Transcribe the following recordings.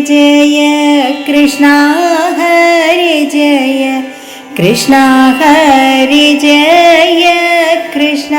ജയ കൃഷ്ണ ഹരി ജയ കൃഷ്ണ ഹരി ജയ കൃഷ്ണ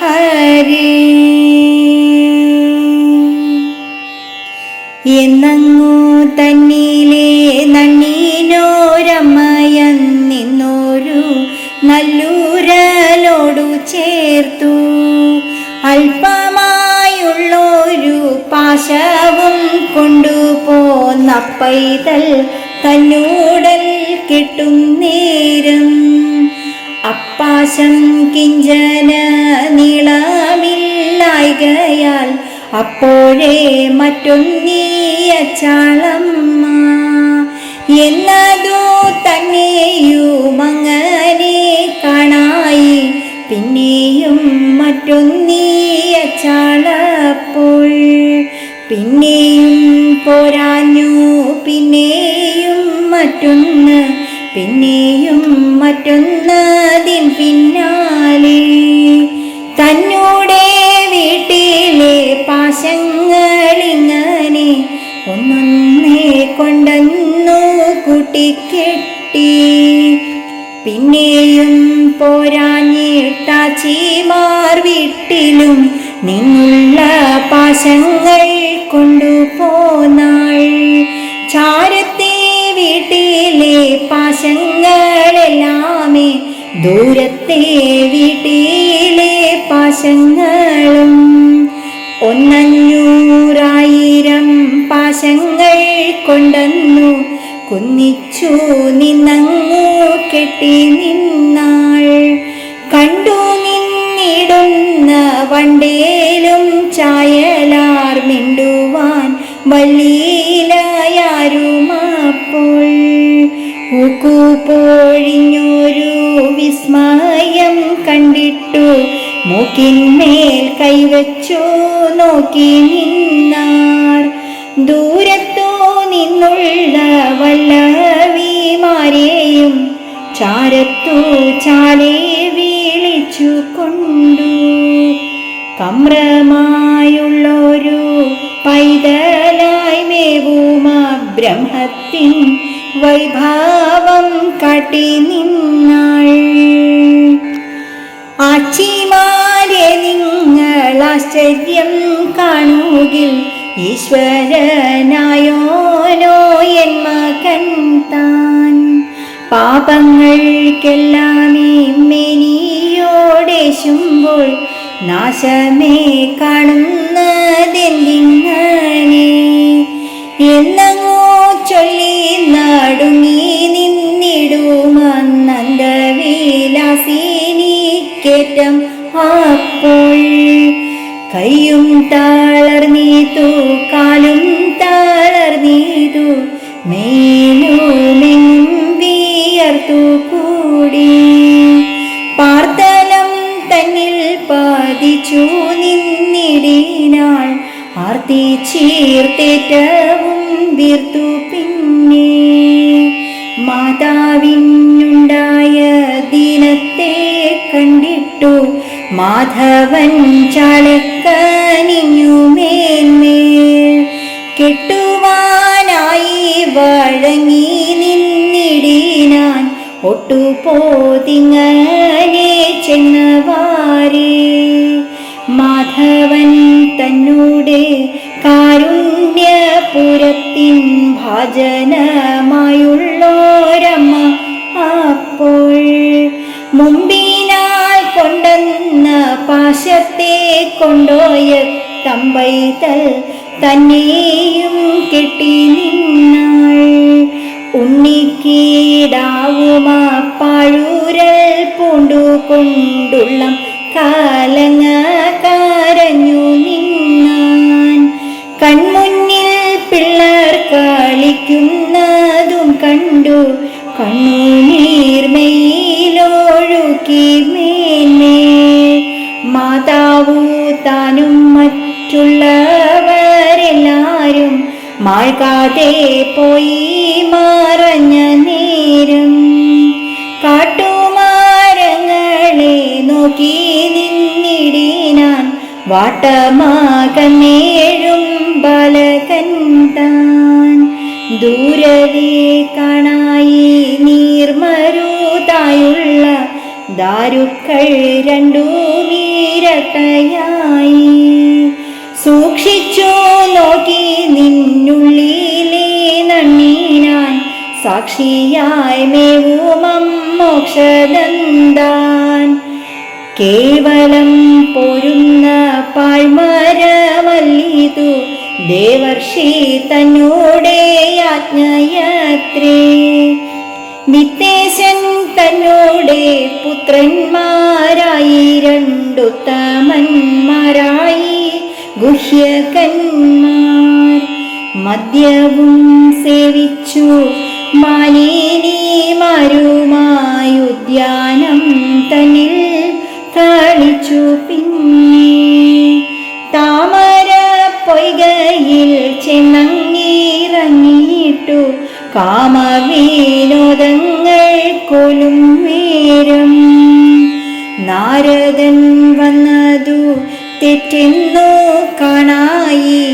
ഹരി എന്നങ്ങു തന്നിലെ നന്നീനോരമ്മയൻ നിന്നോരു നല്ലൂരലോടു ചേർത്തു. അല്പമായുള്ളൊരു പാശവും കൊണ്ടുപോന്ന പൈതൽ തന്നൂടൽ കിട്ടും നേരം. അപ്പാശം കിഞ്ചന നീളമില്ലായികയാൽ അപ്പോഴേ മറ്റൊന്നീയ ചാളമ്മ. എന്നതു തന്നെയുമങ്ങനെ കാണായി. പിന്നെയും മറ്റൊന്നീയ ചാളപ്പോൾ പിന്നെയും പോരാഞ്ഞു പിന്നെയും മറ്റൊന്ന് പിന്നെയും മറ്റൊന്നതിൻ പിന്നാലെ. തന്നൂടെ വീട്ടിലെ പാശങ്ങളിങ്ങനെ ഒന്നൊന്നേ കൊണ്ടെന്നു കൂട്ടിക്കെട്ടി പിന്നെയും പോരാഞ്ഞിട്ടാച്ചിമാർ വീട്ടിലും നിന്നുള്ള പാശങ്ങൾ കൊണ്ടുപോനാൾ ചാരത്തെ വീട്ടിലെ പാശങ്ങളെല്ലാമേ ദൂരത്തെ വീട്ടിലെ പാശങ്ങളും. ഒന്നഞ്ഞൂറായിരം പാശങ്ങൾ കൊണ്ടന്നു കുന്നിച്ചു നിന്നങ്ങു കെട്ടി നിന്നാൾ. കണ്ടു നിന്നിടുന്ന വണ്ടേലും ചായലാർ മിണ്ടുവാൻ വള്ളിയിലായാരുമപ്പോൾ ൂക്കുപോഴിഞ്ഞൊരു വിസ്മയം കണ്ടിട്ടു മൂക്കിന്മേൽ കൈവച്ചു നോക്കി നിന്നാർ. ദൂരത്തോ നിന്നുള്ള വല്ലവിമാരെയും ചാരത്തു ചാലേ വീളിച്ചു കൊണ്ടു കമ്രമായുള്ളൊരു പൈതലായി മേവുമാ ബ്രഹ്മത്തിൻ വൈഭാവം കാട്ടി നിന്നാൾ. ആച്ചിമാരെ നിങ്ങൾ ആശ്ചര്യം കാണുകിൽ ഈശ്വരനായോനോ എൻ മകൻ താൻ. പാപങ്ങൾക്കെല്ലാം മേനിയോടേശുമ്പോൾ നാശമേ കാണുന്നതെന്തിങ്ങനെ എന്നങ്ങോ ചൊല്ലി നടുങ്ങി നിന്നിടുമന്നന്തവിലാസിനിക്കേറ്റം അപ്പോൾ കയ്യും തളർന്നീതു കാലും തളർന്നീതു മേലുമെങ്ങും വിയർത്തു കൂടി. ആർത്തി ചീർത്തേറ്റവും വീർത്തു പിന്നെ. മാതാവിനുണ്ടായ ദിനത്തെ കണ്ടിട്ടു മാധവൻ ചാളക്കനിഞ്ഞു മേന്മേൽ. കെട്ടുവാനായി വഴങ്ങി നിന്നിടിനാൻ ഒട്ടുപോതിങ്ങനെ ചെന്നവാരേ. മാധവൻ തന്നൂടെ ഭാജനമായുള്ളോരമ്മ അപ്പോൾ മുമ്പിനാൽ കൊണ്ടെന്ന പാശത്തെ കൊണ്ടോയ തമ്പൈതൽ തന്നെയും കെട്ടി നിന്നാൾ ഉണ്ണിക്കീടാവുമാ പാഴൂരൽ പൂണ്ടുകൊണ്ടുള്ള കാലങ്ങ കണ്ടു. കണ്ണുനീർമയിലൊഴുക്കി മേനേ മാതാവു താനും മറ്റുള്ളവരെല്ലാരും മാൾക്കാതെ പോയി മറഞ്ഞ നേരം. കാട്ടുമാരങ്ങളെ നോക്കി നിന്നിടിനാൻ വാട്ടമാകമേഴും ബാലകൻ താൻ. ദൂരവേ കാണായി നീർമരുതായുള്ള ദാരുക്കൾ രണ്ടു മീരട്ടയായി സൂക്ഷിച്ചു നോക്കി നിന്നുള്ളിലെ നണ്ണീനാൻ സാക്ഷിയായി മേവുമം മോക്ഷദന്താൻ. കേവലം പൊരുന്ന പാഴ്മരമല്ലിതു ദേവർഷി തന്നോടെ ആജ്ഞയത്രേ. വിത്തേശൻ തന്നോടെ പുത്രന്മാരായി രണ്ടുത്തമന്മാരായി ഗുഹ്യകന്മാർ. മദ്യവും സേവിച്ചു മാലിനിമാരുമായി ഉദ്യാനം തന്നിൽ താളിച്ചു പിന്നെ. കാമവിനോദങ്ങൾ കൊലും നേരം. നാരദൻ വന്നതു തെറ്റെന്നു കാണായി.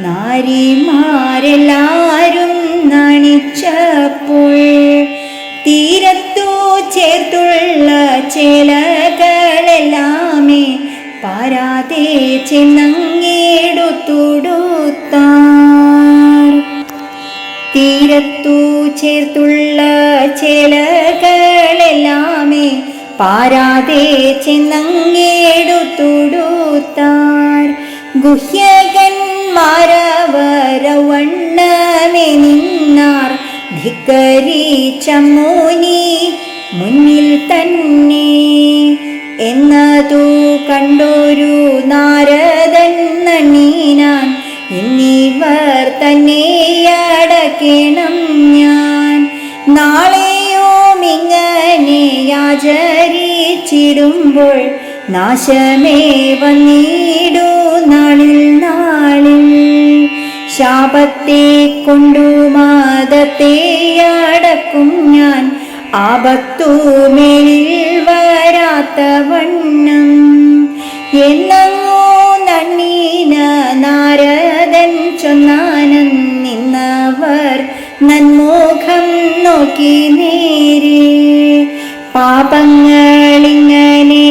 നാരിമാരെല്ലാരും നണിച്ചപ്പോൾ തീരത്തു ചേർത്തുള്ള ചേലകളെല്ലാമേ പാരാതെ ചെന്നങ്ങിടുത്തുടുത്താർ തീരത്തു ചേർത്തുള്ള ചേലകളെല്ലാമേ പാരാതെ ചെന്നങ്ങേടുത്തുടുത്താർ. ഗുഹ്യകന്മാരവരവണ്ണമേ നിന്നാർ. ധിക്കരിച്ചമ്മോനി മുന്നിൽ തന്നെ. എന്നതു കണ്ടൊരു നാരദൻ നണ്ണീനാൻ ഇന്നിവർ തന്നെ അടക്കണം ഞാൻ. നാളെയും ഇങ്ങനെ ആചരിച്ചിടുമ്പോൾ നാശമേ വന്നിടൂ നാളിൽ നാളിൽ. ശാപത്തെ കൊണ്ടു മാതത്തെ അടക്കും ഞാൻ. ആപത്തു മേലിൽ വരാത്ത വണ്ണം. എന്നങ്ങോ നന്നീന നാരദൻ നിന്നവർ നന്മുഖം നോക്കി നേരെ. പാപങ്ങളിങ്ങനെ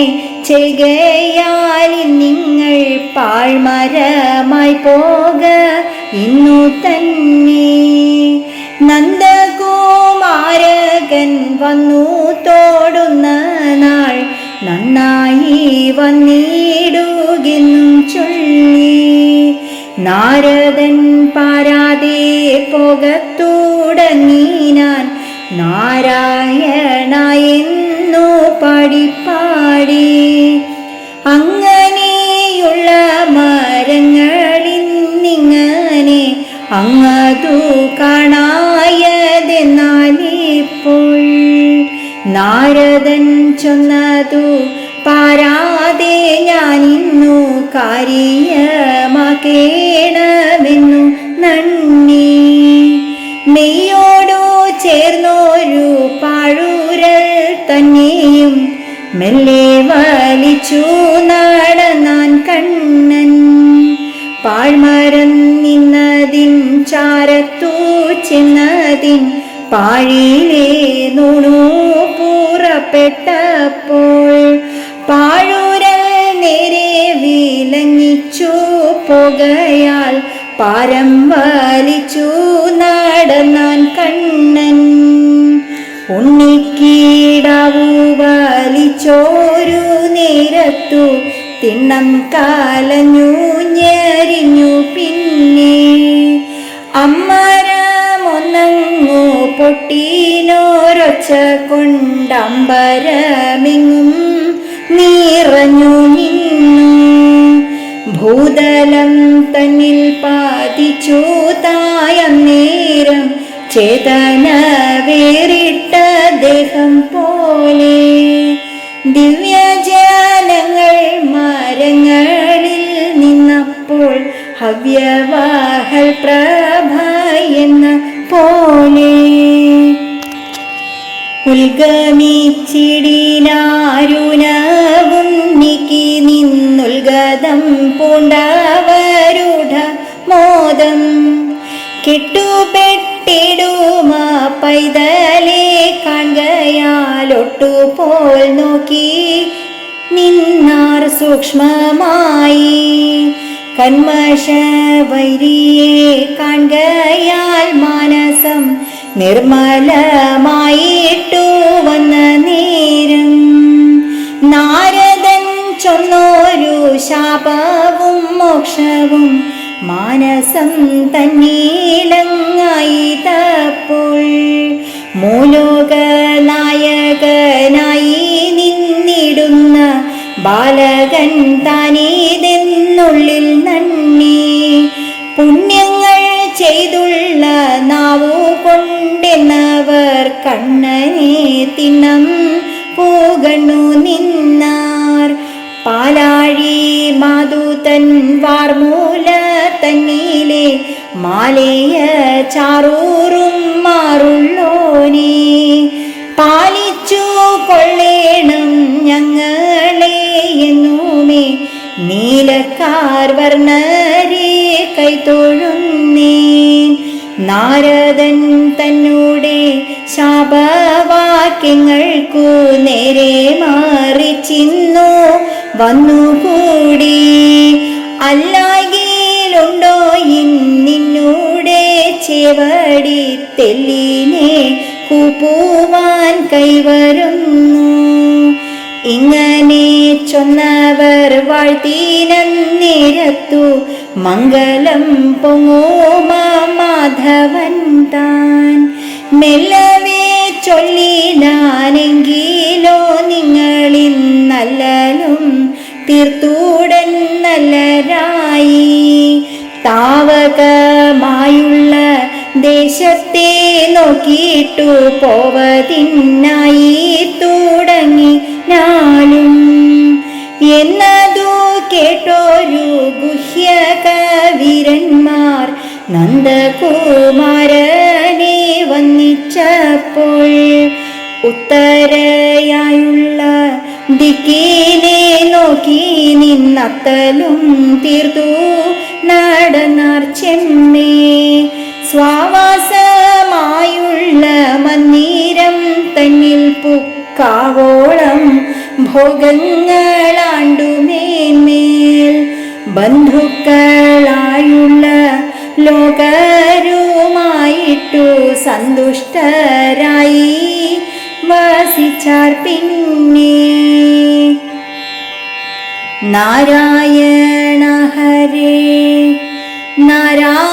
ചെയ്യുകയാൽ നിങ്ങൾ പാഴ്മരമായി പോക ഇന്നു തന്നെ. നന്ദകുമാരകൻ വന്നു തോടുന്ന നാൾ നന്നായി വന്നിടുകെന്നും ചൊല്ലി. നാരദൻ പാരാതെ പോകത്തുടങ്ങിനാൻ നാരായണ എന്നു പാടിപ്പാടി. അങ്ങനെയുള്ള മരങ്ങളിൽ നിങ്ങനെ അങ്ങതു കാണായതെന്നാലിപ്പോൾ നാരദൻ ചൊന്നതു പാരാതെ ഞാനിന്നു കാര്യമാക്കേണമെന്നു നന്ദി. തന്നെയും മെല്ലെ വലിച്ചു നടന്നാൻ കണ്ണൻ. പാഴ്മരം നിന്നതിൻ ചാരത്തു ചെന്നതിൻ പാഴിയിലെ നുണു പുറപ്പെട്ടപ്പോൾ പാഴൂരൽ നേരെ വിലങ്ങിച്ചു പുകയാൽ പാരം വലിച്ചു നടന്നാൻ കണ്ണൻ. ഉണ്ണിക്കീടാവു വലിച്ചോരു നേരത്തു തിണ്ണം കാലഞ്ഞു ഞെറിഞ്ഞു പിന്നെ. അമ്മരമൊന്നങ്ങു പൊട്ടീനോരൊച്ച കൊണ്ടമ്പരമിങ്ങും നിറഞ്ഞു നിന്നു. ഭൂതലം തന്നിൽ പാതിച്ചു തായം നേരം ചേതന വേറിട്ട ദേഹം പോലെ ദിവ്യജാലങ്ങൾ മരങ്ങളിൽ നിന്നപ്പോൾ ഹവ്യവാഹൽ പ്രഭ എന്ന പോലെ ഉൽഗമിച്ചിടിനാരുനവും നീക്കി നിന്നുൽഗതം മോദം മോദ ഇട്ടുപെട്ടിടുമ പൈതലെ കാണുകയാലൊട്ടുപോൽ നോക്കി നിന്നാർ സൂക്ഷ്മമായി. കന്മഷ വൈരിയെ കാണുകയാൽ മാനസം നിർമ്മലമായിട്ടു വന്ന നേരം നാരദൻ ചൊന്നോരു ശാപവും മോക്ഷവും മാനസം തന്നീലങ്ങായി തപ്പോൾ മൂലോകനായകനായി നിന്നിടുന്ന ബാലകൻ താനീതെന്നുള്ളിൽ നന്ദി. പുണ്യങ്ങൾ ചെയ്തുള്ള നാവു കൊണ്ടെന്നവർ കണ്ണനെ തിന്നം പൂകണ്ണു നിന്നാർ. പാലാഴി മാതുതൻ വാർമൂല തന്നീലെ മാലേയ ചാറൂറും മാറുള്ളോനെ. പാലിച്ചു കൊള്ളേണം ഞങ്ങളെ എന്നുമേ. നീലക്കാർ വർണരെ കൈത്തൊഴുന്നേ നാരദൻ തന്നൂടെ ശാപവാക്യങ്ങൾക്കു നേരെ മാറി ചിന്നു. വന്നുകൂടി തെല്ലിനെ കൂപ്പുവാൻ കൈവരുന്നു. ഇങ്ങനെ ചൊന്നവർ വാഴ്ത്തിനന്നിരത്തു മംഗളം പൊങ്ങോമ മാധവൻ താൻ. മെല്ലവേ ചൊല്ലിനാനെങ്കിലോ നിങ്ങളിൽ നല്ലലും തീർത്തൂടൻ നല്ലരായി. നോക്കിയിട്ടു പോവതിന്നായി തുടങ്ങി നാളും. എന്നതു കേട്ടോരു ഗുഹ്യ കവിരന്മാർ നന്ദകുമാരനെ വന്നിച്ചപ്പോൾ ഉത്തരയായുള്ള ദിക്കിനെ നോക്കി നിന്നത്തലും തീർത്തു നടന്നാർ ചെമ്മേ. സ്വാവാസമായുള്ള മന്ദിരം തന്നിൽ പുക്കാവോളം ഭോഗങ്ങളാണ്ടുമേന്മേൽ ബന്ധുക്കളായുള്ള ലോകരുമായിട്ടു സന്തുഷ്ടരായി വസിച്ചാർ പിന്നെ. നാരായണ ഹരേ നാരായണ